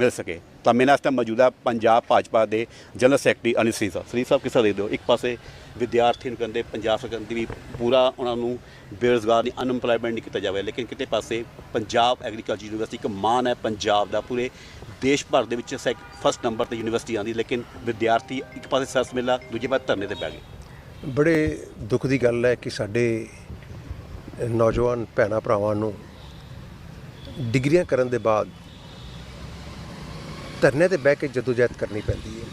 ਮਿਲ ਸਕੇ। ਤਾਂ ਮੇਰੇ ਨਾਲ ਇਸ ਟਾਈਮ ਮੌਜੂਦਾ ਪੰਜਾਬ ਭਾਜਪਾ ਦੇ ਜਨਰਲ ਸੈਕਟਰੀ ਅਨਿਲ ਸਿੰਘ ਸਾਹਿਬ ਸ੍ਰੀ ਸਾਹਿਬ, ਕਿਸਾ ਦੇ ਦਿਓ ਇੱਕ ਪਾਸੇ ਵਿਦਿਆਰਥੀ ਨੂੰ ਕਹਿੰਦੇ ਪੰਜਾਬ ਸਰਕਾਰ ਦੀ ਵੀ ਪੂਰਾ ਉਹਨਾਂ ਨੂੰ ਬੇਰੁਜ਼ਗਾਰ ਦੀ ਅਨਐਮਪਲੋਇਮੈਂਟ ਨਹੀਂ ਕੀਤਾ ਜਾਵੇ, ਲੇਕਿਨ ਕਿਤੇ ਪਾਸੇ ਪੰਜਾਬ ਐਗਰੀਕਲਚਰ ਯੂਨੀਵਰਸਿਟੀ ਇੱਕ ਮਾਨ ਹੈ ਪੰਜਾਬ ਦਾ ਪੂਰੇ ਦੇਸ਼ ਭਰ ਦੇ ਵਿੱਚ ਸੈਕ ਫਸਟ ਨੰਬਰ ਤੇ ਯੂਨੀਵਰਸਿਟੀ ਆਉਂਦੀ, ਲੇਕਿਨ ਵਿਦਿਆਰਥੀ ਇੱਕ ਪਾਸੇ ਸਰਸ ਮੇਲਾ, ਦੂਜੇ ਪਾਸੇ ਧਰਨੇ ਤੇ ਬਹਿ ਗਏ। ਬੜੇ ਦੁੱਖ ਦੀ ਗੱਲ ਹੈ ਕਿ ਸਾਡੇ ਨੌਜਵਾਨ ਭੈਣਾਂ ਭਰਾਵਾਂ ਨੂੰ ਡਿਗਰੀਆਂ ਕਰਨ ਦੇ ਬਾਅਦ ਧਰਨੇ ਤੇ ਬਹਿ ਕੇ ਜਦੋਜਹਿਦ ਕਰਨੀ ਪੈਂਦੀ ਹੈ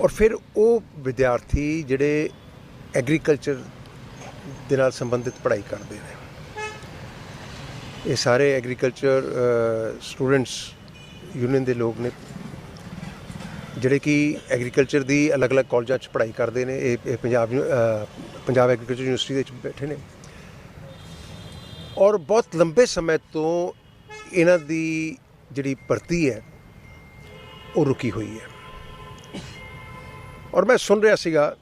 ਔਰ ਫਿਰ ਉਹ ਵਿਦਿਆਰਥੀ ਜਿਹੜੇ ਐਗਰੀਕਲਚਰ ਦੇ ਨਾਲ ਸੰਬੰਧਿਤ ਪੜ੍ਹਾਈ ਕਰਦੇ ਨੇ। ਇਹ ਸਾਰੇ ਐਗਰੀਕਲਚਰ ਸਟੂਡੈਂਟਸ, ਯੂਨੀਅਨ ਦੇ ਲੋਕ ਨੇ। ਜਿਹੜੇ ਕਿ ਐਗਰੀਕਲਚਰ ਦੀ ਅਲੱਗ-ਅਲੱਗ ਕਾਲਜਾਂ 'ਚ ਪੜ੍ਹਾਈ ਕਰਦੇ ਨੇ। ਇਹ ਇਹ ਪੰਜਾਬ ਯੂ- ਪੰਜਾਬ ਐਗਰੀਕਲਚਰ ਯੂਨੀਵਰਸਿਟੀ ਦੇ ਵਿੱਚ ਬੈਠੇ ਨੇ। ਔਰ ਬਹੁਤ ਲੰਬੇ ਸਮੇਂ ਤੋਂ ਇਹਨਾਂ ਦੀ ਜਿਹੜੀ ਭਰਤੀ ਹੈ, ਉਹ ਰੁਕੀ ਹੋਈ ਹੈ। ਔਰ ਮੈਂ ਸੁਣ ਰਿਹਾ ਸੀਗਾ,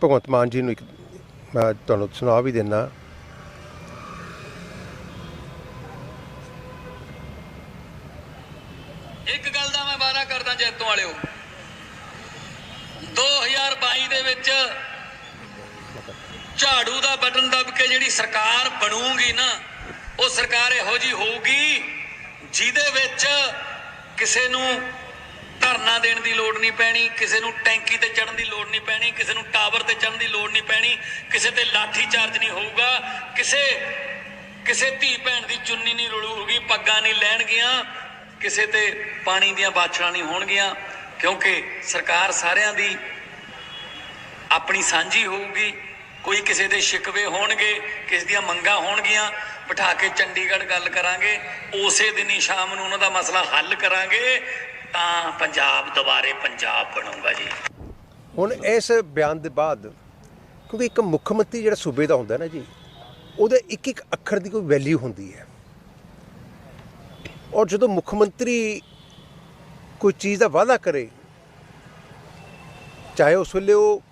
ਭਗਵੰਤ ਮਾਨ ਜੀ ਨੂੰ ਇੱਕ, ਮੈਂ ਤੁਹਾਨੂੰ ਸੁਣਾ ਵੀ ਦਿੰਦਾ ਇੱਕ ਗੱਲ ਦਾ ਮੈਂ ਵਾਅਦਾ ਕਰਦਾ ਜੈਤੋਂ ਵਾਲਿਓ। 2022 ਦੇ ਵਿੱਚ ਝਾੜੂ ਦਾ ਬਟਨ ਦੱਬ ਕੇ ਜਿਹੜੀ ਸਰਕਾਰ ਬਣੂਗੀ ਨਾ, ਉਹ ਸਰਕਾਰ ਇਹੋ ਜੀ ਹੋਊਗੀ ਜਿਹਦੇ ਵਿੱਚ ਕਿਸੇ ਨੂੰ ਧਰਨਾ ਦੇਣ ਦੀ ਲੋੜ ਨਹੀਂ ਪੈਣੀ, ਕਿਸੇ ਨੂੰ ਟੈਂਕੀ ਤੇ ਚੜਨ ਦੀ ਲੋੜ ਨਹੀਂ ਪੈਣੀ, ਕਿਸੇ ਨੂੰ ਟਾਵਰ ਤੇ ਚੜਨ ਦੀ ਲੋੜ ਨਹੀਂ ਪੈਣੀ, ਕਿਸੇ ਤੇ ਲਾਠੀ ਚਾਰਜ ਨਹੀਂ ਹੋਊਗਾ, ਕਿਸੇ ਕਿਸੇ ਧੀ ਭੈਣ ਦੀ ਚੁੰਨੀ ਨਹੀਂ ਰੁਲੂਗੀ, ਪੱਗਾਂ ਨਹੀਂ ਲੈਣਗੀਆਂ, ਕਿਸੇ ਤੇ ਪਾਣੀ ਦੀਆਂ ਬਾਛੜਾਂ ਨਹੀਂ ਹੋਣਗੀਆਂ, ਕਿਉਂਕਿ ਸਰਕਾਰ ਸਾਰਿਆਂ ਦੀ ਆਪਣੀ ਸਾਂਝੀ ਹੋਊਗੀ, ਕੋਈ ਕਿਸੇ ਦੇ ਸ਼ਿਕਵੇ ਹੋਣਗੇ, ਕਿਸੇ ਦੀਆਂ ਮੰਗਾਂ ਹੋਣਗੀਆਂ ਬਿਠਾ ਕੇ ਚੰਡੀਗੜ੍ਹ ਗੱਲ ਕਰਾਂਗੇ, ਉਸੇ ਦਿਨ ਹੀ ਸ਼ਾਮ ਨੂੰ ਉਹਨਾਂ ਦਾ ਮਸਲਾ ਹੱਲ ਕਰਾਂਗੇ, ਤਾਂ ਪੰਜਾਬ ਦੁਬਾਰੇ ਪੰਜਾਬ ਬਣੂਗਾ ਜੀ। ਹੁਣ ਇਸ ਬਿਆਨ ਦੇ ਬਾਅਦ, ਕਿਉਂਕਿ ਇੱਕ ਮੁੱਖ ਮੰਤਰੀ ਜਿਹੜਾ ਸੂਬੇ ਦਾ ਹੁੰਦਾ ਨਾ ਜੀ, ਉਹਦੇ ਇੱਕ ਇੱਕ ਅੱਖਰ ਦੀ ਕੋਈ ਵੈਲਿਊ ਹੁੰਦੀ ਹੈ। ਔਰ ਜਦੋਂ ਮੁੱਖ ਮੰਤਰੀ ਕੋਈ ਚੀਜ਼ ਦਾ ਵਾਅਦਾ ਕਰੇ, ਚਾਹੇ ਉਸ ਵੇਲੇ ਉਹ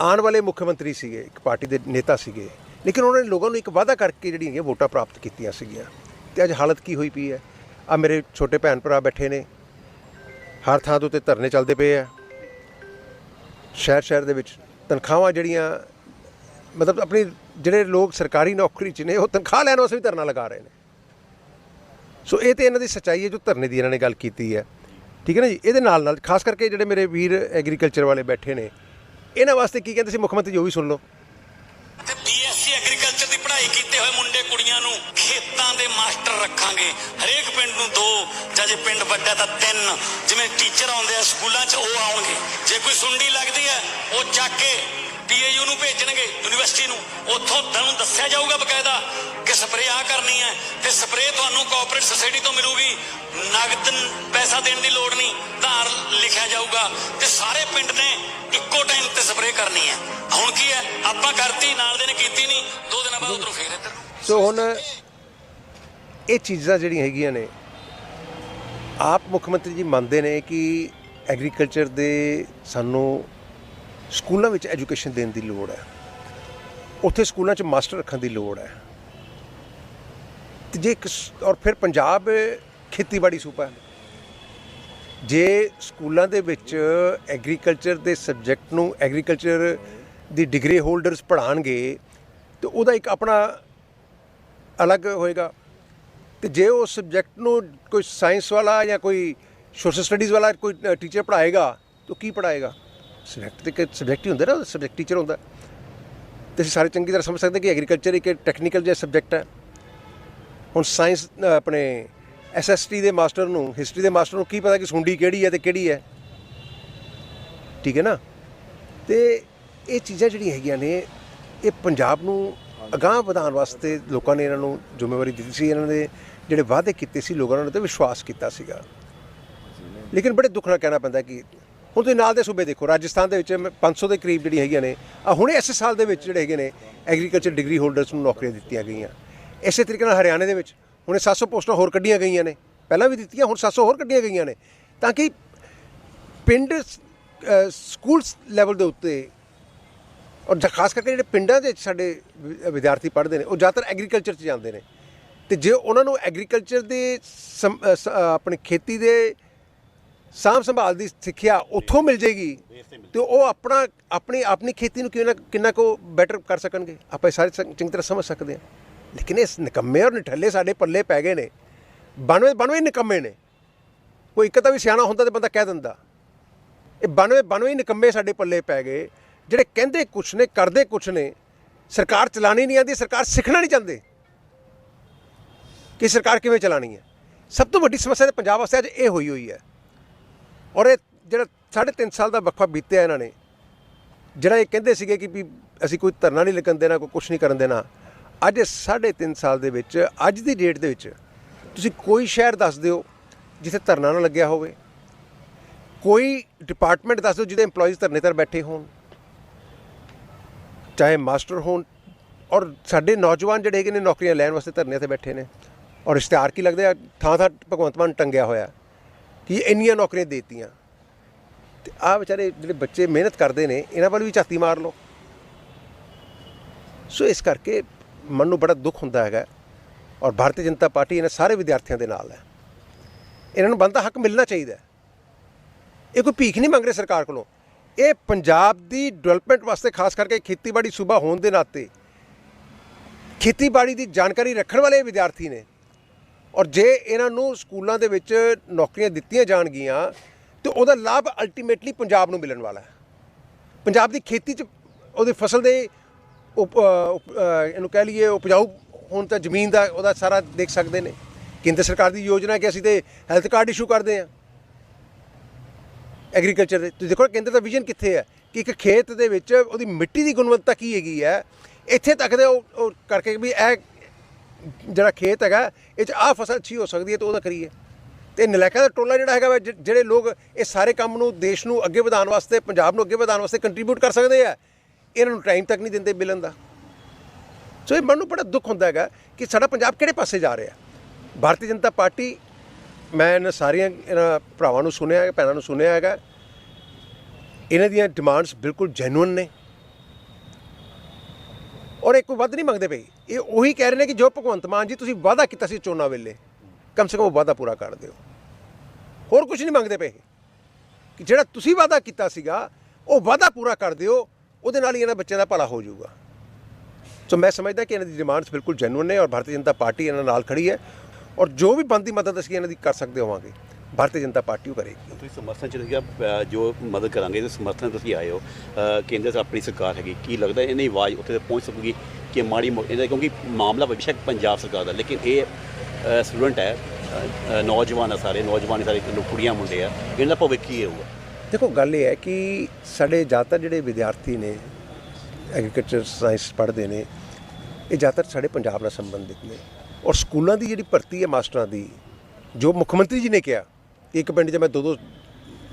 ਆਉਣ ਵਾਲੇ ਮੁੱਖ ਮੰਤਰੀ ਸੀਗੇ, ਇੱਕ ਪਾਰਟੀ ਦੇ ਨੇਤਾ ਸੀਗੇ ਲੇਕਿਨ ਉਹਨਾਂ ਨੇ ਲੋਕਾਂ ਨੂੰ ਇੱਕ ਵਾਅਦਾ ਕਰਕੇ ਜਿਹੜੀਆਂ ਹੈਗੀਆਂ ਵੋਟਾਂ ਪ੍ਰਾਪਤ ਕੀਤੀਆਂ ਸੀਗੀਆਂ ਤੇ ਅੱਜ ਹਾਲਤ ਕੀ ਹੋਈ ਪਈ ਹੈ? ਆ ਮੇਰੇ ਛੋਟੇ ਭੈਣ ਭਰਾ ਬੈਠੇ ਨੇ। ਹਰ ਥਾਂ ਦੇ ਉੱਤੇ ਧਰਨੇ ਚੱਲਦੇ ਪਏ ਆ। ਸ਼ਹਿਰ ਸ਼ਹਿਰ ਦੇ ਵਿੱਚ ਤਨਖਾਹਾਂ ਜਿਹੜੀਆਂ, ਮਤਲਬ ਆਪਣੀ ਜਿਹੜੇ ਲੋਕ ਸਰਕਾਰੀ ਨੌਕਰੀ 'ਚ ਨੇ, ਉਹ ਤਨਖਾਹ ਲੈਣ ਵਾਸਤੇ ਵੀ ਧਰਨਾ ਲਗਾ ਰਹੇ ਨੇ। ਸੋ ਇਹ ਤੇ ਇਹਨਾਂ ਦੀ ਸੱਚਾਈ ਹੈ ਜੋ ਧਰਨੇ ਦੀ ਇਹਨਾਂ ਨੇ ਗੱਲ ਕੀਤੀ ਹੈ। ਠੀਕ ਹੈ ਨਾ ਜੀ? ਇਹਦੇ ਨਾਲ ਨਾਲ, ਖਾਸ ਕਰਕੇ ਜਿਹੜੇ ਮੇਰੇ ਵੀਰ ਐਗਰੀਕਲਚਰ ਵਾਲੇ ਬੈਠੇ ਨੇ, ਇਹਨਾਂ ਵਾਸਤੇ ਕੀ ਕਹਿੰਦੇ ਸੀ? ਮੁੱਖ ਮੰਤਰੀ ਉਹ ਵੀ ਸੁਣ ਲਓ। ਮੁੰਡੇ ਕੁੜੀਆਂ ਨੂੰ ਖੇਤਾਂ ਦੇ ਮਾਸਟਰ ਰੱਖਾਂਗੇ। ਹਰੇਕ ਪਿੰਡ ਨੂੰ ਦੋ ਜਾਂ ਜੇ ਪਿੰਡ ਵੱਡਾ ਤਾਂ ਤਿੰਨ। ਜਿਵੇਂ ਟੀਚਰ ਆਉਂਦੇ ਆ ਸਕੂਲਾਂ 'ਚ ਉਹ ਆਉਣਗੇ। ਜੇ ਕੋਈ ਸੁੰਡੀ ਲੱਗਦੀ ਹੈ ਉਹ ਚੱਕ ਕੇ ਟੀਏਯੂ ਨੂੰ ਭੇਜਣਗੇ ਯੂਨੀਵਰਸਿਟੀ ਨੂੰ। ਉੱਥੋਂ ਤੁਹਾਨੂੰ ਦੱਸਿਆ ਜਾਊਗਾ ਬਕਾਇਦਾ ਕਿ ਸਪਰੇਅ ਆ ਕਰਨੀ ਹੈ ਤੇ ਸਪਰੇਅ ਤੁਹਾਨੂੰ ਕੋਆਪਰੇਟ ਸੁਸਾਇਟੀ ਤੋਂ ਮਿਲੂਗੀ। ਨਗਦ ਪੈਸਾ ਦੇਣ ਦੀ ਲੋੜ ਨਹੀਂ ਧਾਰ ਲਿਖਿਆ ਜਾਊਗਾ। ਤੇ ਸਾਰੇ ਪਿੰਡ ਨੇ ਇੱਕੋ ਟਾਈਮ ਤੇ ਸਪਰੇਅ ਕਰਨੀ ਹੈ। ਹੁਣ ਕੀ ਹੈ? ਆਪਾਂ ਕਰਤੀ ਨਾਲ ਦੇ ਨੇ ਕੀਤੀ ਨਹੀਂ। ਦੋ ਦਿਨਾਂ ਬਾਅਦ ਉਧਰੋਂ ਫੇਰ ਇੱਧਰ ਸੋ ਹੁਣ ਇਹ ਚੀਜ਼ਾਂ ਜਿਹੜੀਆਂ ਹੈਗੀਆਂ ਨੇ, ਆਪ ਮੁੱਖ ਮੰਤਰੀ ਜੀ ਮੰਨਦੇ ਨੇ ਕਿ ਐਗਰੀਕਲਚਰ ਦੇ ਸਾਨੂੰ ਸਕੂਲਾਂ ਵਿੱਚ ਐਜੂਕੇਸ਼ਨ ਦੇਣ ਦੀ ਲੋੜ ਹੈ। ਉੱਥੇ ਸਕੂਲਾਂ 'ਚ ਮਾਸਟਰ ਰੱਖਣ ਦੀ ਲੋੜ ਹੈ। ਤੇ ਜੇ ਇੱਕ ਔਰ ਫਿਰ ਪੰਜਾਬ ਖੇਤੀਬਾੜੀ ਸੂਬਾ ਹੈ। ਜੇ ਸਕੂਲਾਂ ਦੇ ਵਿੱਚ ਐਗਰੀਕਲਚਰ ਦੇ ਸਬਜੈਕਟ ਨੂੰ ਐਗਰੀਕਲਚਰ ਦੀ ਡਿਗਰੀ ਹੋਲਡਰਸ ਪੜ੍ਹਾਉਣਗੇ ਤੇ ਉਹਦਾ ਇੱਕ ਆਪਣਾ ਅਲੱਗ ਹੋਏਗਾ। ਤੇ ਜੇ ਉਹ ਸਬਜੈਕਟ ਨੂੰ ਕੋਈ ਸਾਇੰਸ ਵਾਲਾ ਜਾਂ ਕੋਈ ਸੋਸ਼ਲ ਸਟੱਡੀਜ਼ ਵਾਲਾ ਕੋਈ ਟੀਚਰ ਪੜ੍ਹਾਏਗਾ, ਤਾਂ ਕੀ ਪੜ੍ਹਾਏਗਾ? ਸਬਜੈਕਟ ਤੇ ਇੱਕ ਸਬਜੈਕਟ ਹੀ ਹੁੰਦਾ ਨਾ ਸਬਜੈਕਟ ਟੀਚਰ ਹੁੰਦਾ। ਤੇ ਅਸੀਂ ਸਾਰੇ ਚੰਗੀ ਤਰ੍ਹਾਂ ਸਮਝ ਸਕਦੇ ਕਿ ਐਗਰੀਕਲਚਰ ਇੱਕ ਟੈਕਨੀਕਲ ਜਿਹਾ ਸਬਜੈਕਟ ਹੈ। ਹੁਣ ਸਾਇੰਸ ਆਪਣੇ ਐਸਐਸਟੀ ਦੇ ਮਾਸਟਰ ਨੂੰ ਹਿਸਟਰੀ ਦੇ ਮਾਸਟਰ ਨੂੰ ਕੀ ਪਤਾ ਕਿ ਸੁੰਡੀ ਕਿਹੜੀ ਹੈ ਤੇ ਕਿਹੜੀ ਹੈ। ਠੀਕ ਹੈ ਨਾ? ਤੇ ਇਹ ਚੀਜ਼ਾਂ ਜਿਹੜੀਆਂ ਹੈਗੀਆਂ ਨੇ, ਇਹ ਪੰਜਾਬ ਨੂੰ ਅਗਾਂਹ ਵਧਾਉਣ ਵਾਸਤੇ ਲੋਕਾਂ ਨੇ ਇਹਨਾਂ ਨੂੰ ਜ਼ਿੰਮੇਵਾਰੀ ਦਿੱਤੀ ਸੀ ਇਹਨਾਂ ਨੇ ਜਿਹੜੇ ਵਾਅਦੇ ਕੀਤੇ ਸੀ ਲੋਕਾਂ ਨੇ ਤੇ ਵਿਸ਼ਵਾਸ ਕੀਤਾ ਸੀਗਾ। ਲੇਕਿਨ ਬੜੇ ਦੁੱਖ ਨਾਲ ਕਹਿਣਾ ਪੈਂਦਾ ਕਿ ਹੁਣ ਤੁਸੀਂ ਨਾਲ ਦੇ ਸੂਬੇ ਦੇਖੋ ਰਾਜਸਥਾਨ ਦੇ ਵਿੱਚ 500 ਦੇ ਕਰੀਬ ਜਿਹੜੀਆਂ ਹੈਗੀਆਂ ਨੇ ਆ ਹੁਣੇ ਇਸ ਸਾਲ ਦੇ ਵਿੱਚ ਜਿਹੜੇ ਹੈਗੇ ਨੇ ਐਗਰੀਕਲਚਰ ਡਿਗਰੀ ਹੋਲਡਰਸ ਨੂੰ ਨੌਕਰੀਆਂ ਦਿੱਤੀਆਂ ਗਈਆਂ। ਇਸੇ ਤਰੀਕੇ ਨਾਲ ਹਰਿਆਣੇ ਦੇ ਵਿੱਚ ਹੁਣੇ 700 ਪੋਸਟਾਂ ਹੋਰ ਕੱਢੀਆਂ ਗਈਆਂ ਨੇ ਪਹਿਲਾਂ ਵੀ ਦਿੱਤੀਆਂ ਹੁਣ 700 ਹੋਰ ਕੱਢੀਆਂ ਗਈਆਂ ਨੇ। ਤਾਂ ਕਿ ਪਿੰਡ ਅ, ਸਕੂਲ ਲੈਵਲ ਦੇ ਉੱਤੇ ਔਰ ਖਾਸ ਕਰਕੇ ਜਿਹੜੇ ਪਿੰਡਾਂ ਦੇ ਸਾਡੇ ਵਿ- ਵਿਦਿਆਰਥੀ ਪੜ੍ਹਦੇ ਨੇ, ਉਹ ਜ਼ਿਆਦਾਤਰ ਐਗਰੀਕਲਚਰ 'ਚ ਜਾਂਦੇ ਨੇ। ਤੇ ਜੇ ਉਹਨਾਂ ਨੂੰ ਐਗਰੀਕਲਚਰ ਦੇ ਸਮ- ਆਪਣੀ ਖੇਤੀ ਦੇ ਸਾਂਭ ਸੰਭਾਲ ਦੀ ਸਿੱਖਿਆ ਉੱਥੋਂ ਮਿਲ ਜੇਗੀ ਤੇ ਉਹ ਆਪਣਾ, ਆਪਣੀ ਆਪਣੀ ਖੇਤੀ ਨੂੰ ਕਿੰਨਾ ਕਿੰਨਾ ਕੋ ਬੈਟਰ ਕਰ ਸਕਣਗੇ? ਆਪਾਂ ਇਹ ਸਾਰੇ ਚੰਗੀ ਤਰ੍ਹਾਂ ਸਮਝ ਸਕਦੇ ਹਾਂ। ਲੇਕਿਨ ਇਸ ਨਿਕੰਮੇ ਔਰ ਨਿਠੱਲੇ ਸਾਡੇ ਪੱਲੇ ਪੈ ਗਏ ਨੇ। 92 92 ਨਿਕੰਮੇ ਨੇ। ਕੋਈ ਇੱਕ ਤਾਂ ਵੀ ਸਿਆਣਾ ਹੁੰਦਾ ਤੇ ਬੰਦਾ ਕਹਿ ਦਿੰਦਾ। ਇਹ 92 92 ਨਿਕੰਮੇ ਸਾਡੇ ਪੱਲੇ ਪੈ ਗਏ। ਜਿਹੜੇ ਕਹਿੰਦੇ ਕੁਛ ਨੇ, ਕਰਦੇ ਕੁਛ ਨੇ, ਸਰਕਾਰ ਚਲਾਣੀ ਨਹੀਂ ਆਉਂਦੀ ਸਰਕਾਰ ਸਿੱਖਣਾ ਨਹੀਂ ਚਾਹੁੰਦੇ। ਕਿ ਸਰਕਾਰ ਕਿਵੇਂ ਚਲਾਣੀ ਹੈ? ਸਭ ਤੋਂ ਵੱਡੀ ਸਮੱਸਿਆ ਤੇ ਪੰਜਾਬ ਵਾਸਤੇ ਅੱਜ ਇਹ ਹੋਈ ਹੋਈ ਹੈ। ਔਰ ਇਹ ਜਿਹੜਾ ਸਾਢੇ ਤਿੰਨ ਸਾਲ ਦਾ ਵਕਫਾ ਬੀਤਿਆ ਇਹਨਾਂ ਨੇ, ਜਿਹੜਾ ਇਹ ਕਹਿੰਦੇ ਸੀਗੇ ਕਿ ਵੀ ਅਸੀਂ ਕੋਈ ਧਰਨਾ ਨਹੀਂ ਲੱਗਣ ਦੇਣਾ, ਕੋਈ ਕੁਝ ਨਹੀਂ ਕਰਨ ਦੇਣਾ, ਅੱਜ ਇਹ ਸਾਢੇ ਤਿੰਨ ਸਾਲ ਦੇ ਵਿੱਚ, ਅੱਜ ਦੀ ਡੇਟ ਦੇ ਵਿੱਚ ਤੁਸੀਂ ਕੋਈ ਸ਼ਹਿਰ ਦੱਸ ਦਿਓ ਜਿੱਥੇ ਧਰਨਾ ਨਾ ਲੱਗਿਆ ਹੋਵੇ। ਕੋਈ ਡਿਪਾਰਟਮੈਂਟ ਦੱਸ ਦਿਓ ਜਿਹਦੇ EMPLOYEES ਧਰਨੇ ਤੇ ਬੈਠੇ ਹੋਣ। ਚਾਹੇ ਮਾਸਟਰ ਹੋਣ ਔਰ ਸਾਡੇ ਨੌਜਵਾਨ ਜਿਹੜੇ ਹੈਗੇ ਨੇ ਨੌਕਰੀਆਂ ਲੈਣ ਵਾਸਤੇ ਧਰਨੇ ਤੇ ਬੈਠੇ ਨੇ ਔਰ ਇਸ਼ਤਿਹਾਰ ਕੀ ਲੱਗਦੇ ਆ, ਥਾਂ ਥਾਂ ਭਗਵੰਤ ਮਾਨ ਟੰਗਿਆ ਹੋਇਆ ਕਿ ਇੰਨੀਆਂ ਨੌਕਰੀਆਂ ਦੇਤੀਆਂ। ਤੇ ਆ ਵਿਚਾਰੇ ਜਿਹੜੇ ਬੱਚੇ ਮਿਹਨਤ ਕਰਦੇ ਨੇ, ਇਹਨਾਂ ਵੱਲ ਵੀ ਝਾਤੀ ਮਾਰ ਲਓ। ਸੋ ਇਸ ਕਰਕੇ ਮਨ ਨੂੰ ਬੜਾ ਦੁੱਖ ਹੁੰਦਾ ਹੈਗਾ ਔਰ ਭਾਰਤੀ ਜਨਤਾ ਪਾਰਟੀ ਇਹਨਾਂ ਸਾਰੇ ਵਿਦਿਆਰਥੀਆਂ ਦੇ ਨਾਲ ਹੈ। ਇਹਨਾਂ ਨੂੰ ਬਣਦਾ ਹੱਕ ਮਿਲਣਾ ਚਾਹੀਦਾ ਇਹ ਕੋਈ ਭੀਖ ਨਹੀਂ ਮੰਗ ਰਹੇ ਸਰਕਾਰ ਕੋਲੋਂ। ਇਹ ਪੰਜਾਬ ਦੀ ਡਿਵੈਲਪਮੈਂਟ ਵਾਸਤੇ ਖਾਸ ਕਰਕੇ ਖੇਤੀਬਾੜੀ ਸੂਬਾ ਹੋਣ ਦੇ ਨਾਤੇ ਖੇਤੀਬਾੜੀ ਦੀ ਜਾਣਕਾਰੀ ਰੱਖਣ ਵਾਲੇ ਵਿਦਿਆਰਥੀ ਨੇ ਔਰ ਜੇ ਇਹਨਾਂ ਨੂੰ ਸਕੂਲਾਂ ਦੇ ਵਿੱਚ ਨੌਕਰੀਆਂ ਦਿੱਤੀਆਂ ਜਾਣਗੀਆਂ, ਤੇ ਉਹਦਾ ਲਾਭ ਅਲਟੀਮੇਟਲੀ ਪੰਜਾਬ ਨੂੰ ਮਿਲਣ ਵਾਲਾ ਹੈ। ਪੰਜਾਬ ਦੀ ਖੇਤੀ 'ਚ ਉਹਦੀ ਫਸਲ ਦੇ ਉਪ- ਉਪ- ਇਹਨੂੰ ਕਹਿ ਲਈਏ ਉਪਜਾਊ ਹੁਣ ਤਾਂ ਜ਼ਮੀਨ ਦਾ ਉਹਦਾ ਸਾਰਾ ਦੇਖ ਸਕਦੇ ਨੇ। ਕੇਂਦਰ ਸਰਕਾਰ ਦੀ ਯੋਜਨਾ ਕਿ ਅਸੀਂ ਤੇ ਹੈਲਥ ਕਾਰਡ ਇਸ਼ੂ ਕਰਦੇ ਹਾਂ। ਐਗਰੀਕਲਚਰ ਦੇ। ਤੁਸੀਂ ਦੇਖੋ ਕੇਂਦਰ ਦਾ ਵਿਜ਼ਨ ਕਿੱਥੇ ਹੈ? ਕਿ ਇੱਕ ਖੇਤ ਦੇ ਵਿੱਚ ਉਹਦੀ ਮਿੱਟੀ ਦੀ ਗੁਣਵੱਤਾ ਕੀ ਹੈਗੀ ਹੈ? ਇੱਥੇ ਤੱਕ ਦੇ ਉਹ ਉਹ ਕਰਕੇ ਵੀ ਇਹ ਜਿਹੜਾ ਖੇਤ ਹੈਗਾ ਇਹ ਚ ਆਹ ਫਸਲ ਅੱਛੀ ਹੋ ਸਕਦੀ ਹੈ ਤਾਂ ਉਹਦਾ ਕਰੀਏ। ਤੇ ਨਲਾਇਕਾਂ ਦਾ ਟੋਲਾ ਜਿਹੜਾ ਹੈਗਾ ਵਾ, ਜਿਹੜੇ ਲੋਕ ਇਹ ਸਾਰੇ ਕੰਮ ਨੂੰ ਦੇਸ਼ ਨੂੰ ਅੱਗੇ ਵਧਾਉਣ ਵਾਸਤੇ ਪੰਜਾਬ ਨੂੰ ਅੱਗੇ ਵਧਾਉਣ ਵਾਸਤੇ ਕੰਟਰੀਬਿਊਟ ਕਰ ਸਕਦੇ ਆ ਇਹਨਾਂ ਨੂੰ ਟਾਈਮ ਤੱਕ ਨਹੀਂ ਦਿੰਦੇ ਮਿਲਣ ਦਾ। ਸੋ ਇਹ ਮਨ ਨੂੰ ਬੜਾ ਦੁੱਖ ਹੁੰਦਾ ਹੈਗਾ ਕਿ ਸਾਡਾ ਪੰਜਾਬ ਕਿਹੜੇ ਪਾਸੇ ਜਾ ਰਿਹਾ? ਭਾਰਤੀ ਜਨਤਾ ਪਾਰਟੀ ਮੈਂ ਇਹਨਾਂ ਸਾਰੀਆਂ ਇਹਨਾਂ ਭਰਾਵਾਂ ਨੂੰ ਸੁਣਿਆ ਹੈ ਭੈਣਾਂ ਨੂੰ ਸੁਣਿਆ ਹੈਗਾ। ਇਹਨਾਂ ਦੀਆਂ ਡਿਮਾਂਡਸ ਬਿਲਕੁਲ ਜੈਨੂਇਨ ਨੇ। ਔਰ ਇਹ ਕੋਈ ਵੱਧ ਨਹੀਂ ਮੰਗਦੇ ਪਏ ਇਹ ਉਹੀ ਕਹਿ ਰਹੇ ਨੇ ਕਿ ਜੋ ਭਗਵੰਤ ਮਾਨ ਜੀ ਤੁਸੀਂ ਵਾਅਦਾ ਕੀਤਾ ਸੀ ਚੋਣਾਂ ਵੇਲੇ, ਕਮ ਸੇ ਕਮ ਉਹ ਵਾਅਦਾ ਪੂਰਾ ਕਰ ਦਿਓ। ਹੋਰ ਕੁਝ ਨਹੀਂ ਮੰਗਦੇ ਪਏ। ਕਿ ਜਿਹੜਾ ਤੁਸੀਂ ਵਾਅਦਾ ਕੀਤਾ ਸੀਗਾ, ਉਹ ਵਾਅਦਾ ਪੂਰਾ ਕਰ ਦਿਓ, ਉਹਦੇ ਨਾਲ ਹੀ ਇਹਨਾਂ ਬੱਚਿਆਂ ਦਾ ਭਲਾ ਹੋ ਜਾਊਗਾ। ਸੋ ਮੈਂ ਸਮਝਦਾ ਕਿ ਇਹਨਾਂ ਦੀ ਡਿਮਾਂਡਸ ਬਿਲਕੁਲ ਜੈਨੂਇਨ ਨੇ ਔਰ ਭਾਰਤੀ ਜਨਤਾ ਪਾਰਟੀ ਇਹਨਾਂ ਨਾਲ ਖੜੀ ਹੈ। ਔਰ ਜੋ ਵੀ ਬੰਦੀ ਮਦਦ ਅਸੀਂ ਇਹਨਾਂ ਦੀ ਕਰ ਸਕਦੇ ਹੋਵਾਂਗੇ ਭਾਰਤੀ ਜਨਤਾ ਪਾਰਟੀ ਉਹ ਕਰੇਗੀ। ਤੁਸੀਂ ਸਮਰਥਨ ਚ ਲੱਗਿਆ ਜੋ ਮਦਦ ਕਰਾਂਗੇ ਤੇ ਸਮਰਥਨ ਤੁਸੀਂ ਆਏ ਹੋ। ਕੇਂਦਰ 'ਚ ਆਪਣੀ ਸਰਕਾਰ ਹੈਗੀ ਕੀ ਲੱਗਦਾ ਇਹਨੀ ਆਵਾਜ਼ ਉੱਥੇ ਤੱਕ ਪਹੁੰਚ ਸਕੂਗੀ ਕਿ ਮਾੜੀ ਇਹਦਾ ਕਿਉਂਕਿ ਮਾਮਲਾ ਬੇਸ਼ੱਕ ਪੰਜਾਬ ਸਰਕਾਰ ਦਾ ਲੇਕਿਨ ਇਹ ਸਟੂਡੈਂਟ ਹੈ ਨੌਜਵਾਨ ਆ ਸਾਰੇ ਨੌਜਵਾਨ ਸਾਰੇ ਕੁੜੀਆਂ ਮੁੰਡੇ ਆ ਇਹਨਾਂ ਦਾ ਭਵਿੱਖ ਕੀ ਹੋਊਗਾ? ਦੇਖੋ ਗੱਲ ਇਹ ਹੈ ਕਿ ਸਾਡੇ ਜ਼ਿਆਦਾਤਰ ਜਿਹੜੇ ਵਿਦਿਆਰਥੀ ਨੇ ਐਗਰੀਕਲਚਰ ਸਾਇੰਸ ਪੜ੍ਹਦੇ ਨੇ ਇਹ ਜ਼ਿਆਦਾਤਰ ਸਾਡੇ ਪੰਜਾਬ ਨਾਲ ਸੰਬੰਧਿਤ ਨੇ। ਔਰ ਸਕੂਲਾਂ ਦੀ ਜਿਹੜੀ ਭਰਤੀ ਹੈ ਮਾਸਟਰਾਂ ਦੀ, ਜੋ ਮੁੱਖ ਮੰਤਰੀ ਜੀ ਨੇ ਕਿਹਾ, ਇੱਕ ਪਿੰਡ 'ਚ ਮੈਂ ਦੋ ਦੋ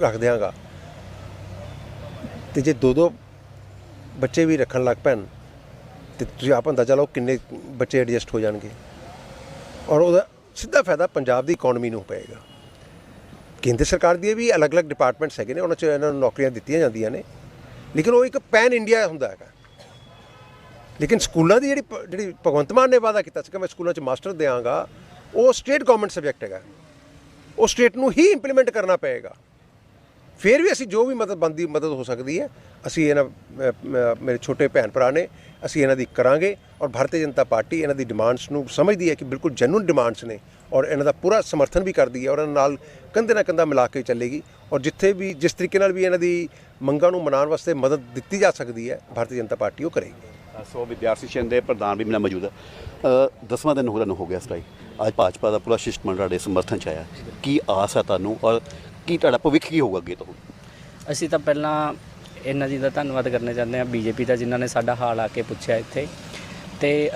ਰੱਖ ਦਿਆਂਗਾ। ਤੇ ਜੇ ਦੋ ਦੋ ਬੱਚੇ ਵੀ ਰੱਖਣ ਲੱਗ ਪੈਣ, ਤੇ ਤੁਸੀਂ ਆਪ ਅੰਦਾਜ਼ਾ ਲਾਓ ਕਿੰਨੇ ਬੱਚੇ ਐਡਜਸਟ ਹੋ ਜਾਣਗੇ। ਔਰ ਉਹਦਾ ਸਿੱਧਾ ਫਾਇਦਾ ਪੰਜਾਬ ਦੀ ਇਕਨੋਮੀ ਨੂੰ ਪਏਗਾ। ਕੇਂਦਰ ਸਰਕਾਰ ਦੀ ਵੀ ਅਲੱਗ-ਅਲੱਗ ਡਿਪਾਰਟਮੈਂਟਸ ਹੈਗੇ ਨੇ, ਉਹਨਾਂ 'ਚ ਇਹਨਾਂ ਨੂੰ ਨੌਕਰੀਆਂ ਦਿੱਤੀਆਂ ਜਾਂਦੀਆਂ ਨੇ। ਲੇਕਿਨ ਉਹ ਇੱਕ ਪੈਨ ਇੰਡੀਆ ਹੁੰਦਾ ਹੈਗਾ। ਲੇਕਿਨ ਸਕੂਲਾਂ ਦੀ ਜਿਹੜੀ ਪ- ਜਿਹੜੀ ਭਗਵੰਤ ਮਾਨ ਨੇ ਵਾਅਦਾ ਕੀਤਾ ਸੀ ਕਿ ਮੈਂ ਸਕੂਲਾਂ 'ਚ ਮਾਸਟਰ ਦਿਆਂਗਾ ਉਹ ਸਟੇਟ ਗਵਰਨਮੈਂਟ ਸਬਜੈਕਟ ਹੈਗਾ। ਉਹ ਸਟੇਟ ਨੂੰ ਹੀ ਇੰਪਲੀਮੈਂਟ ਕਰਨਾ ਪਏਗਾ। ਫਿਰ ਵੀ ਅਸੀਂ ਜੋ ਵੀ ਮਦਦ ਬੰਦੀ ਮਦਦ ਹੋ ਸਕਦੀ ਹੈ ਅਸੀਂ ਇਹਨਾਂ ਅ, ਮ- ਮੇਰੇ ਛੋਟੇ ਭੈਣ ਭਰਾ ਨੇ ਅਸੀਂ ਇਹਨਾਂ ਦੀ ਕਰਾਂਗੇ ਔਰ ਭਾਰਤੀ ਜਨਤਾ ਪਾਰਟੀ ਇਹਨਾਂ ਦੀ ਡਿਮਾਂਡਸ ਨੂੰ ਸਮਝਦੀ ਹੈ ਕਿ ਬਿਲਕੁਲ ਜੈਨੂਇਨ ਡਿਮਾਂਡਸ ਨੇ ਔਰ ਇਹਨਾਂ ਦਾ ਪੂਰਾ ਸਮਰਥਨ ਵੀ ਕਰਦੀ ਹੈ ਔਰ ਇਹਨਾਂ ਨਾਲ ਕੰਧੇ ਨਾਲ ਕੰਧਾ ਮਿਲਾ ਕੇ ਚੱਲੇਗੀ ਔਰ ਜਿੱਥੇ ਵੀ ਜਿਸ ਤਰੀਕੇ ਨਾਲ ਵੀ ਇਹਨਾਂ ਦੀ ਮੰਗਾਂ ਨੂੰ ਮਨਾਉਣ ਵਾਸਤੇ ਮਦਦ ਦਿੱਤੀ ਜਾ ਸਕਦੀ ਹੈ ਭਾਰਤੀ ਜਨਤਾ ਪਾਰਟੀ ਉਹ ਕਰੇਗੀ। ਸੋ ਵਿਦਿਆਰਥੀ ਸ਼ੈਨ ਦੇ ਪ੍ਰਧਾਨ ਵੀ ਮੇਰਾ ਮੌਜੂਦ ਹੈ ਅ, ਦਸਵਾਂ ਦਿਨ ਹੋ ਹੋ ਗਿਆ ਸਟ੍ਰਾਈਕ ਅੱਜ ਭਾਜਪਾ ਦਾ ਪੂਰਾ ਸ਼ਿਸ਼ਟਮੰਡਲ ਤੁਹਾਡੇ ਸਮਰਥਨ ਚ ਆਇਆ। ਕੀ ਆਸ ਹੈ ਤੁਹਾਨੂੰ ਔਰ ਕੀ ਤੁਹਾਡਾ ਭਵਿੱਖ ਕੀ ਹੋਊਗਾ ਅੱਗੇ ਤੋਂ? ਅਸੀਂ ਤਾਂ ਪਹਿਲਾਂ ਇਹਨਾਂ ਜੀ ਦਾ ਧੰਨਵਾਦ ਕਰਨਾ ਚਾਹੁੰਦੇ ਹਾਂ ਬੀਜੇਪੀ ਦਾ ਜਿਨ੍ਹਾਂ ਨੇ ਸਾਡਾ ਹਾਲ ਆ ਕੇ ਪੁੱਛਿਆ ਇੱਥੇ। ਤੇ